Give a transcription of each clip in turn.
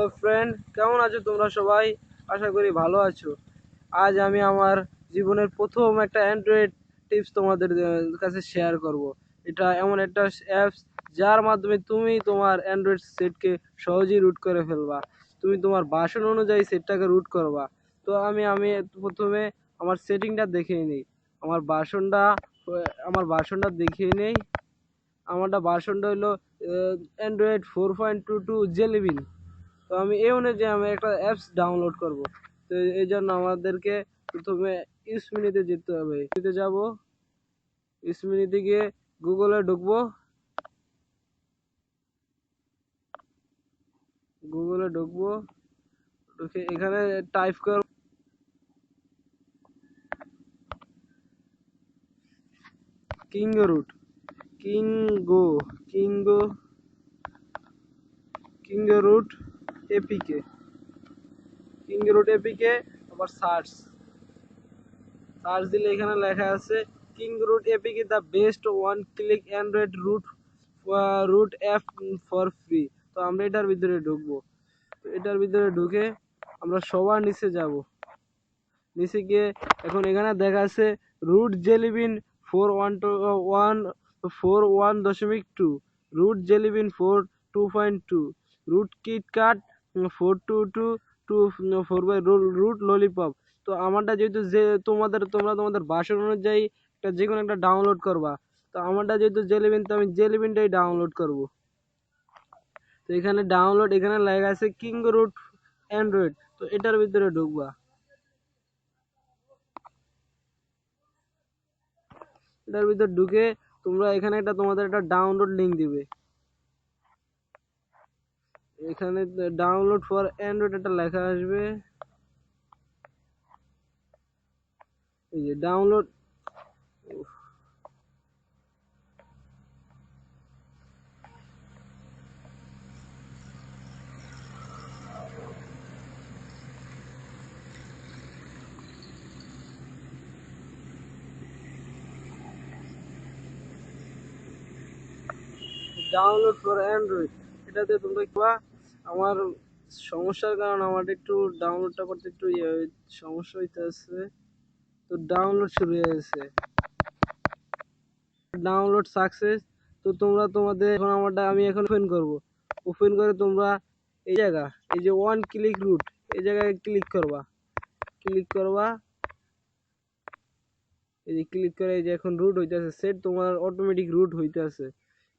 Hello friend কেমন আছো তোমরা সবাই? আশা করি ভালো আছো। আজ আমি আমার জীবনের প্রথম একটা অ্যান্ড্রয়েড টিপস তোমাদের কাছে শেয়ার করব। এটা এমন একটা অ্যাপস যার মাধ্যমে তুমি তোমার অ্যান্ড্রয়েড সেটকে সহজেই রুট করে ফেলবা। তুমি তোমার বাসন অনুযায়ী সেটটাকে রুট করবা। তো আমি আমি প্রথমে আমার সেটিংটা দেখিয়ে নিই। আমার বাসনটা আমার বাসনটা দেখিয়ে নেই। আমারটা বাসনটা হলো Android four point two two Jelly Bean তো আমি এই অনুযায়ী আমি একটা অ্যাপস ডাউনলোড করব। তো এই জন্য আমাদেরকে প্রথমে ইউসমিনিতে যেতে হবে। যেতে যাব। ইউসমিনিতে গিয়ে গুগলে ঢুকবো। গুগলে ঢুকবো। ঢুকে এখানে টাইপ কর Kingo root Kingo Kingo Kingo root APK King root APK আবার সার্চ সার্চ দিলে এখানে লেখা আছে King root APK the best one click Android root root app for free তো আমরা এটার ভিতরে ঢুকবো। তো এটার ভিতরে ঢুকে আমরা সবার নিচে যাব। নিচে গিয়ে এখন এখানে দেখা আছে root Jelly Bean four one two one four one দশমিক two root Jelly Bean four two point two root KitKat four two two two four by root Lollipop তো আমারটা যেহেতু যে, তোমাদের, তোমরা তোমাদের বাসের অনুযায়ী একটা যে কোনো একটা ডাউনলোড করবা। তো আমারটা যেহেতু জেলিবিন তো আমি জেলিবিনটাই ডাউনলোড করব। তো এখানে ডাউনলোড এখানে লেখা আছে কিং রুট অ্যান্ড্রয়েড তো এটার ভিতরে ঢুকবা। এটার ভিতর ঢুকে তোমরা এখানে একটা তোমাদের একটা ডাউনলোড লিঙ্ক দিবে। এখানে ডাউনলোড ফর অ্যান্ড্রয়েড একটা লেখা আসবে। এই যে ডাউনলোড ডাউনলোড ফর অ্যান্ড্রয়েড এটাতে তোমরা কিবা আমার সমস্যার কারণে আমার একটু ডাউনলোডটা করতে একটু ইয়ে সমস্যা হইতেছে। তো ডাউনলোড শুরু হয়ে গেছে। ডাউনলোড সাকসেস তো তোমরা তোমাদের এখন আমারটা আমি এখন ওপেন করব। ওপেন করে তোমরা এই জায়গা, এই যে ওয়ান ক্লিক রুট এই জায়গায় ক্লিক করবা। ক্লিক করবা। এই যে ক্লিক করে এই যে এখন রুট হইতেছে সেট তোমার অটোমেটিক রুট হইতেছে।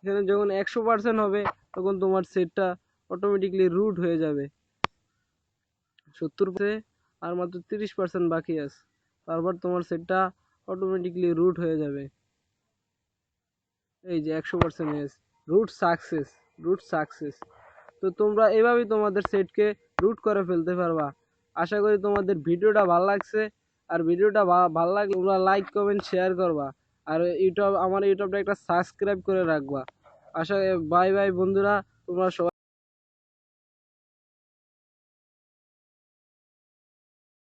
এখানে যখন একশো পার্সেন্ট হবে, তখন তোমার সেটটা অটোমেটিকলি রুট হয়ে যাবে। সত্তর আর মাত্র তিরিশ পার্সেন্ট বাকি আছে। তারপর তোমার সেটটা অটোমেটিকলি রুট হয়ে যাবে। এই যে একশো পার্সেন্ট হয়েছে রুট সাকসেস রুট সাকসেস তো তোমরা এভাবেই তোমাদের সেটকে রুট করে ফেলতে পারবা। আশা করি তোমাদের ভিডিওটা ভালো লাগছে। আর ভিডিওটা ভালো লাগলে তোমরা লাইক কমেন্ট শেয়ার করবা। আর ইউটিউব আমার ইউটিউবটা একটা সাবস্ক্রাইব করে রাখবা। আশা বাই বাই বন্ধুরা। তোমরা সবাই